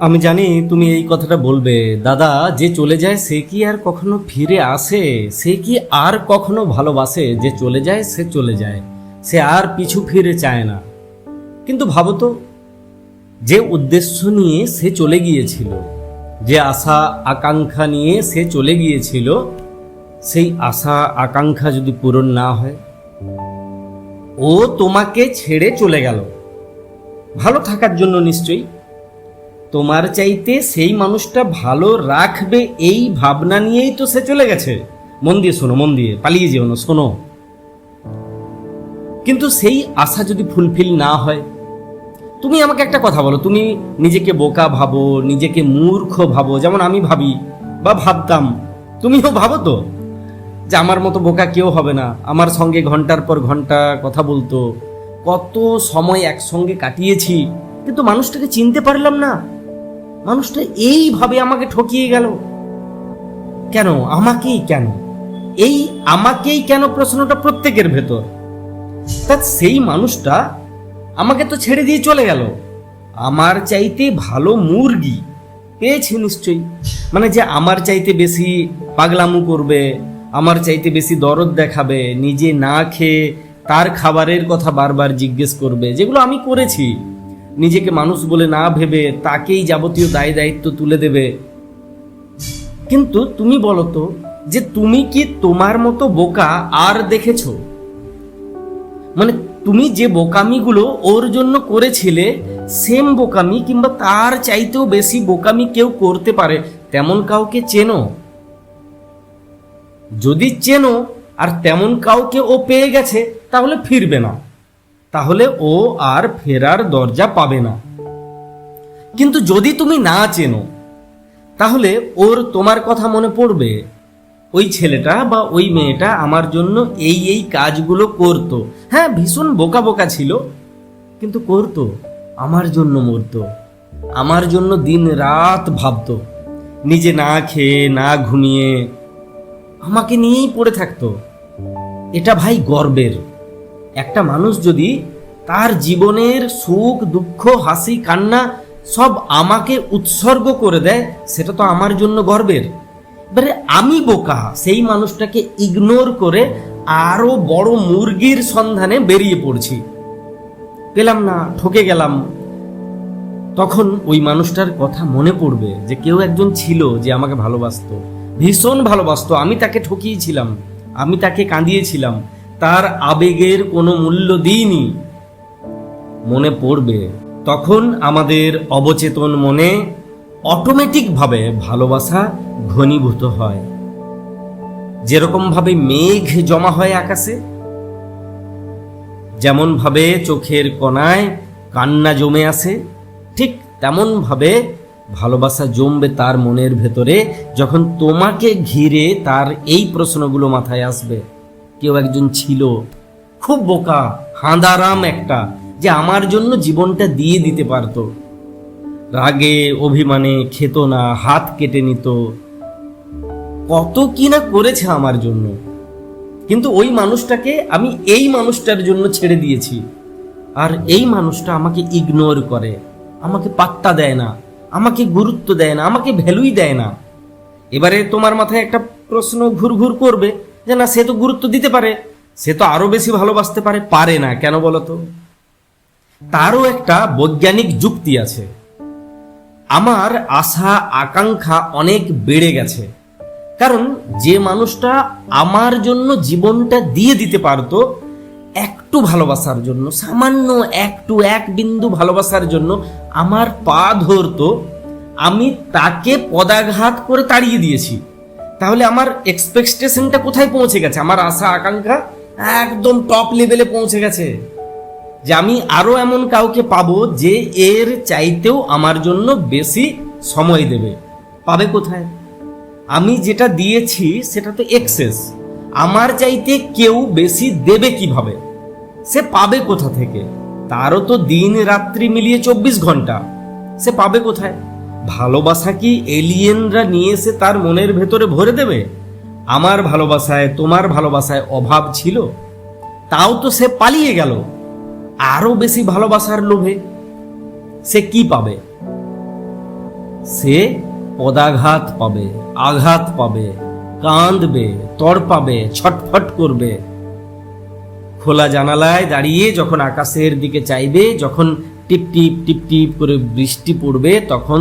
আমি জানি তুমি এই কথাটা বলবে। দাদা, যে চলে যায় সে কি আর কখনো ফিরে আসে? সে কি আর কখনো ভালোবাসে? যে চলে যায়, সে চলে যায়। সে আর পিছু ফিরে চায় না। কিন্তু ভাবো তো, যে উদ্দেশ্য নিয়ে সে চলে গিয়েছিল, যে আশা, আকাঙ্ক্ষা নিয়ে সে চলে গিয়েছিল, সেই আশা, আকাঙ্ক্ষা যদি পূরণ না হয়, ও তোমাকে ছেড়ে চলে গেল। ভালো থাকার জন্য নিশ্চয়ই তোমার চাইতে সেই মানুষটা ভালো রাখবে এই ভাবনা নিয়েই তো সে চলে গেছে। মন দিয়ে শোনো, মন দিয়ে, পালিয়ে যেও না, শোনো। কিন্তু সেই আশা যদি ফুলফিল না হয়, তুমি আমাকে একটা কথা বলো, তুমি নিজেকে বোকা ভাবো, নিজেকে মূর্খ ভাবো, যেমন আমি ভাবি বা ভাবতাম, তুমিও ভাবো তো যে আমার মতো বোকা কেউ হবে না। আমার সঙ্গে ঘণ্টার পর ঘণ্টা কথা বলতো, কত সময় একসঙ্গে কাটিয়েছি, কিন্তু মানুষটাকে চিনতে পারলাম না। মানুষটা এইভাবে আমাকে ঠকিয়ে গেল। কেন? আমাকেই কেন? এই আমাকেই কেন প্রশ্নটা প্রত্যেকের ভেতর? তা সেই মানুষটা আমাকে তো ছেড়ে দিয়ে চলে গেল। আমার চাইতে ভালো মুরগি পেয়েছে নিশ্চয়ই। মানে যে আমার চাইতে বেশি পাগলামু করবে, আমার চাইতে বেশি দরদ দেখাবে, নিজে না খেয়ে তার খাবারের কথা বারবার জিজ্ঞেস করবে, যেগুলো আমি করেছি। নিজেকে মানুষ বলে না ভেবে তাকেই যাবতীয় দায় দায়িত্ব তুলে দেবে। কিন্তু তুমি বলো তো, যে তুমি কি তোমার মতো বোকা আর দেখেছ? মানে তুমি যে বোকামিগুলো ওর জন্য করেছিলে সেম বোকামি কিংবা তার চাইতেও বেশি বোকামি কেউ করতে পারে, তেমন কাউকে চেনো? যদি চেনো, আর তেমন কাউকে ও পেয়ে গেছে, তাহলে ফিরবে না। তাহলে ও আর ফেরার দরজা পাবে না। কিন্তু যদি তুমি না চেনো, তাহলে ওর তোমার কথা মনে পড়বে, ওই ছেলেটা বা ওই মেয়েটা আমার জন্য এই এই কাজগুলো করতো। হ্যাঁ ভীষণ বোকা বোকা ছিল, কিন্তু করতো, আমার জন্য মরতো, আমার জন্য দিন রাত ভাবতো, নিজে না খেয়ে, না ঘুমিয়ে, আমাকে নিয়েই পড়ে থাকতো। এটা ভাই গর্বের। একটা মানুষ যদি তার জীবনের সুখ, দুঃখ, হাসি, কান্না সব আমাকে উৎসর্গ করে দেয়, সেটা তো আমার জন্য গর্বের। এবারে আমি বোকা, সেই মানুষটাকে ইগনোর করে আরও বড় মুরগির সন্ধানে বেরিয়ে পড়ছি। পেলাম না, ঠকে গেলাম। তখন ওই মানুষটার কথা মনে পড়বে যে কেউ একজন ছিল যে আমাকে ভালোবাসতো। ভীষণ ভালোবাসতো। আমি তাকে ঠকিয়েছিলাম, আমি তাকে কাঁদিয়েছিলাম। তার আবেগের কোনো মূল্য দিইনি। মনে পড়বে, তখন আমাদের অবচেতন মনে অটোমেটিকভাবে ভালোবাসা ঘনীভূত হয়। যেরকমভাবে মেঘ জমা হয় আকাশে, যেমনভাবে চোখের কণায় কান্না জমে আসে, ঠিক তেমনভাবে ভালোবাসা জমবে তার মনের ভেতরে যখন তোমাকে ঘিরে তার এই প্রশ্নগুলো মাথায় আসবে। কেউ একজন ছিল। খুব বোকা, হাঁদারাম একটা, যে আমার জন্য জীবনটা দিয়ে দিতে পারতো। রাগে, অভিমানে খেত না, হাত কেটে নিত। কত কি না করেছে আমার জন্য। কিন্তু ওই মানুষটাকে আমি এই মানুষটার জন্য ছেড়ে দিয়েছি। আর এই মানুষটা আমাকে ইগনোর করে। আমাকে পাত্তা দেয় না, আমাকে গুরুত্ব দেয় না, আমাকে ভ্যালুই দেয় না। এবারে তোমার মাথায় একটা প্রশ্ন ঘুর ঘুর করবে। যে না, সে তো গুরুত্ব দিতে পারে। সে তো আরও বেশি ভালোবাসতে পারে। পারে না, কেন বলো তো? তারও একটা বৈজ্ঞানিক যুক্তি আছে। আমার আশা, আকাঙ্ক্ষা অনেক বেড়ে গেছে। কারণ যে মানুষটা আমার জন্য জীবনটা দিয়ে দিতে পারতো, একটু ভালোবাসার জন্য, সামান্য একটু এক বিন্দু ভালোবাসার জন্য আমার পা ধরতো, আমি তাকে পদাঘাত করে তাড়িয়ে দিয়েছি। তাহলে আমার এক্সপেকটেশনটা কোথায় পৌঁছে গেছে? আমার আশা, আকাঙ্ক্ষা একদম টপ লেভেলে পৌঁছে গেছে। যে আমি আরও এমন কাউকে পাবো যে এর চাইতেও আমার জন্য বেশি সময় দেবে। পাবে কোথায়? আমি যেটা দিয়েছি সেটা তো এক্সেস আমার চাইতে কেউ বেশি দেবে কীভাবে? সে পাবে কোথা থেকে? তারও তো দিন রাত্রি মিলিয়ে চব্বিশ ঘণ্টা। সে পাবে কোথায়? ভালোবাসা কি এলিয়েনরা নিয়ে এসে তার মনের ভেতরে ভরে দেবে? আমার ভালোবাসায়, তোমার ভালোবাসায় অভাব ছিল। তাও তো সে পালিয়ে গেল। আরও বেশি ভালোবাসার লোভে সে কি পাবে? সে পদাঘাত পাবে, আঘাত পাবে, কাঁদবে, তড়পাবে, ছটফট করবে। খোলা জানালায় দাঁড়িয়ে যখন আকাশের দিকে চাইবে, যখন টিপ টিপ টিপ টিপ করে বৃষ্টি পড়বে, তখন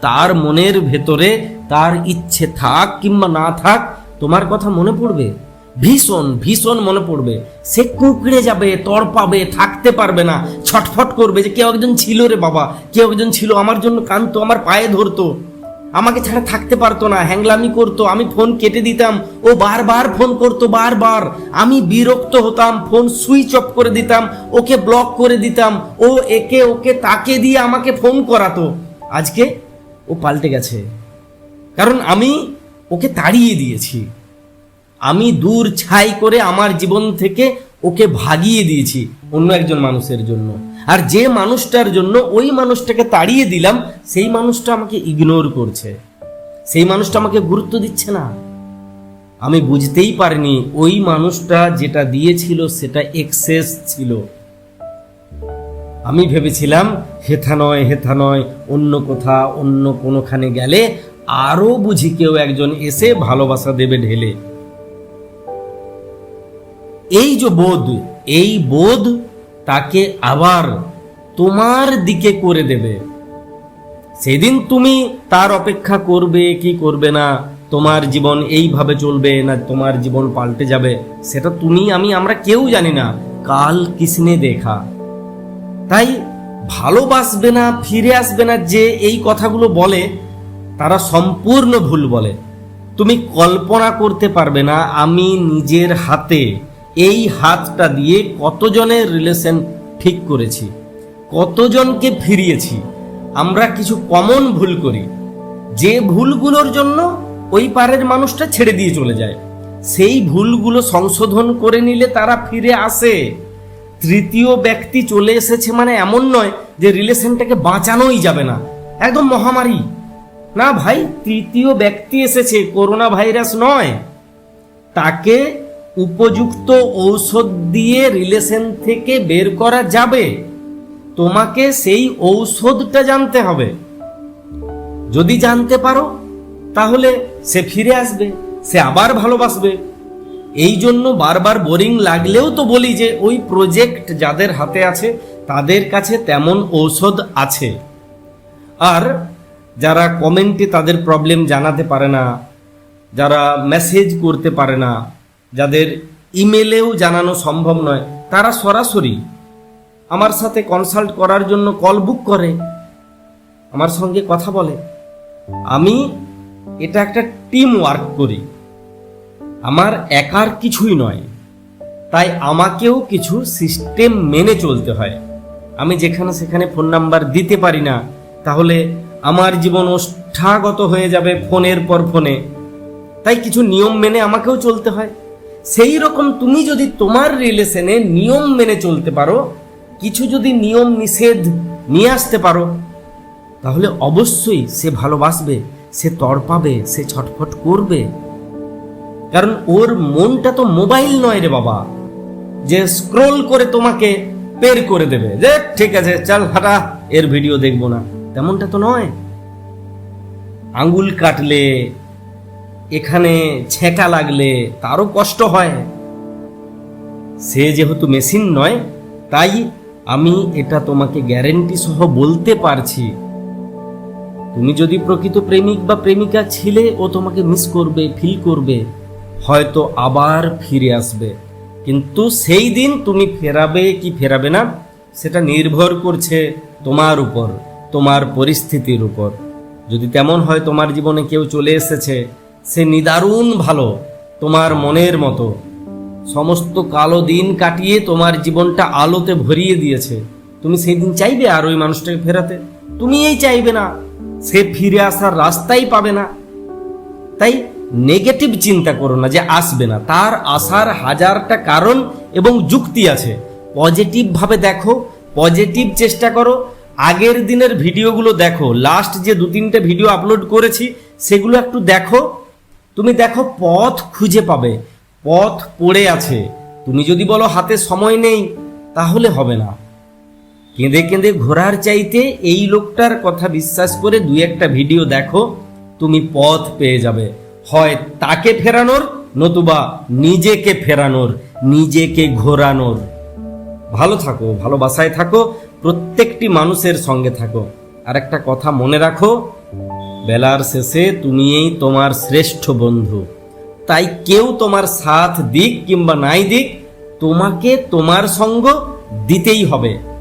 তার মনের ভেতরে তার ইচ্ছে থাক কিংবা না থাক, তোমার কথা মনে পড়বে? ভীষণ ভীষণ মনে পড়বে। সে কুকড়ে যাবে তড়পাবে থাকতে পারবে না, ছটফট করবে যে কেউ একজন ছিল রে বাবা, কেউ একজন ছিল আমার জন্য কানতো আমার পায়ে ধরতো। আমাকে ছাড়া থাকতে পারতো না, হ্যাংলামি করতো, আমি ফোন কেটে দিতাম, ও বারবার ফোন করতো, বারবার। আমি বিরক্ত হতাম, ফোন সুইচ অফ করে দিতাম, ওকে ব্লক করে দিতাম, ও একে ওকে তাকে দিয়ে আমাকে ফোন করাতো। আজকে ও পাল্টে গেছে। কারণ আমি ওকে তাড়িয়ে দিয়েছি। আমি দূর ছাই করে আমার জীবন থেকে ওকে ভাগিয়ে দিয়েছি অন্য একজন মানুষের জন্য। আর যে মানুষটার জন্য ওই মানুষটাকে তাড়িয়ে দিলাম, সেই মানুষটা আমাকে ইগনোর করছে। সেই মানুষটা আমাকে গুরুত্ব দিচ্ছে না। আমি বুঝতেই পারিনি ওই মানুষটা যেটা দিয়েছিল সেটা এক্সেস ছিল। আমি ভেবেছিলাম, হেথা নয় হেথা নয়, অন্য কোথা, অন্য কোনোখানে গেলে আরও বুঝি কেউ একজন এসে ভালোবাসা দেবে ঢেলে। এই যে বোধ, এই বোধ তাকে আবার তোমার দিকে করে দেবে। সেদিন তুমি তার অপেক্ষা করবে, কি করবে না, তোমার জীবন এইভাবে চলবে না, তোমার জীবন পাল্টে যাবে, সেটা তুমি, আমি, আমরা কেউ জানি না। কাল কিসনে দেখা। তাই ভালোবাসবে না, ফিরে আসবে না, যে এই কথাগুলো বলে, তারা সম্পূর্ণ ভুল বলে। তুমি কল্পনা করতে পারবে না, আমি নিজের হাতে এই হাতটা দিয়ে কতজনের রিলেশন ঠিক করেছি? কতজনকে ফিরিয়েছি? আমরা কিছু কমন ভুল করি। যে ভুলগুলোর জন্য ওই পারের মানুষটা ছেড়ে দিয়ে চলে যায়। সেই ভুলগুলো সংশোধন করে নিলে তারা ফিরে আসে। তৃতীয় ব্যক্তি চলে এসেছে মানে এমন নয় যে রিলেশনটাকে বাঁচানোই যাবে না। একদম মহামারী। না ভাই, তৃতীয় ব্যক্তি এসেছে করোনা ভাইরাস নয়। তাকে উপযুক্ত ঔষধ দিয়ে রিলেশন থেকে বের করা যাবে। তোমাকে সেই ঔষধটা জানতে হবে। যদি জানতে পারো, তাহলে সে ফিরে আসবে, সে আবার ভালোবাসবে। এই জন্য বারবার বোরিং লাগলেও তো বলি যে, ওই প্রজেক্ট যাদের হাতে আছে, তাদের কাছে তেমন ঔষধ আছে। আর যারা কমেন্টে তাদের প্রবলেম জানাতে পারে না, যারা মেসেজ করতে পারে না যাদের ইমেলেও জানানো সম্ভব নয়, তারা সরাসরি আমার সাথে কনসাল্ট করার জন্য কল বুক করে, আমার সঙ্গে কথা বলে। আমি এটা একটা টিম ওয়ার্ক করি। আমার একার কিছুই নয়, তাই আমাকেও কিছু সিস্টেম মেনে চলতে হয়। আমি যেখানে সেখানে ফোন নাম্বার দিতে পারি না, তাহলে আমার জীবন ওষ্ঠাগত হয়ে যাবে ফোনের পর ফোনে তাই কিছু নিয়ম মেনে আমাকেও চলতে হয়। সেই রকম তুমি যদি তোমার রিলেশনে নিয়ম মেনে চলতে পারো, কিছু যদি নিয়ম নিষেধ নিয়ে আসতে পারো, তাহলে অবশ্যই সে ভালোবাসবে, সে তড়পাবে সে ছটফট করবে। কারণ ওর মনটা তো মোবাইল নয় রে বাবা। যে স্ক্রোল করে তোমাকে পের করে দেবে, যে ঠিক আছে, চল হাঁটা, এর ভিডিও দেখব না। তেমনটা তো নয়। আঙ্গুল কাটলে এখানে ছেঁকা লাগলে তারও কষ্ট হয়। সে যেহেতু মেশিন নয়, তাই আমি এটা তোমাকে গ্যারেন্টি সহ বলতে পারছি। তুমি যদি প্রকৃত প্রেমিক বা প্রেমিকা ছিলে, ও তোমাকে মিস করবে ফিল করবে, হয়তো আবার ফিরে আসবে। কিন্তু সেই দিন তুমি ফেরাবে কি ফেরাবে না, সেটা নির্ভর করছে তোমার উপর, তোমার পরিস্থিতির উপর। যদি তেমন হয়, তোমার জীবনে কেউ চলে এসেছে সে নিদারুণ ভালো, তোমার মনের মতো। সমস্ত কালো দিন কাটিয়ে তোমার জীবনটা আলোতে ভরিয়ে দিয়েছে। তুমি সেই দিন চাইবে আর ওই মানুষটাকে ফেরাতে? তুমি এই চাইবে না। সে ফিরে আসার রাস্তাই পাবে না। তাই নেগেটিভ চিন্তা করো না যে আসবে না। তার আসার হাজারটা কারণ এবং যুক্তি আছে। পজিটিভ ভাবে দেখো পজিটিভ চেষ্টা করো। আগের দিনের ভিডিওগুলো দেখো। লাস্ট যে দু তিনটে ভিডিও আপলোড করেছি, সেগুলো একটু দেখো। তুমি দেখো পথ খুঁজে পাবে, পথ পড়ে আছে। তুমি যদি বলো হাতে সময় নেই, তাহলে হবে না। কেঁদে কেঁদে ঘোরার চাইতে এই লোকটার কথা বিশ্বাস করে দুই একটা ভিডিও দেখো, তুমি পথ পেয়ে যাবে। হয় তাকে ফেরানোর, নতুবা নিজেকে ফেরানোর, নিজেকে ঘোরানোর। ভালো থাকো, ভালোবাসায় থাকো, প্রত্যেকটি মানুষের সঙ্গে থাকো। আর একটা কথা মনে রাখো বেলার শেষে তুমিই তোমার শ্রেষ্ঠ বন্ধু। তাই কেউ তোমার সাথ দিক কিংবা নাই দিক, তোমাকে তোমার সঙ্গ দিতেই হবে।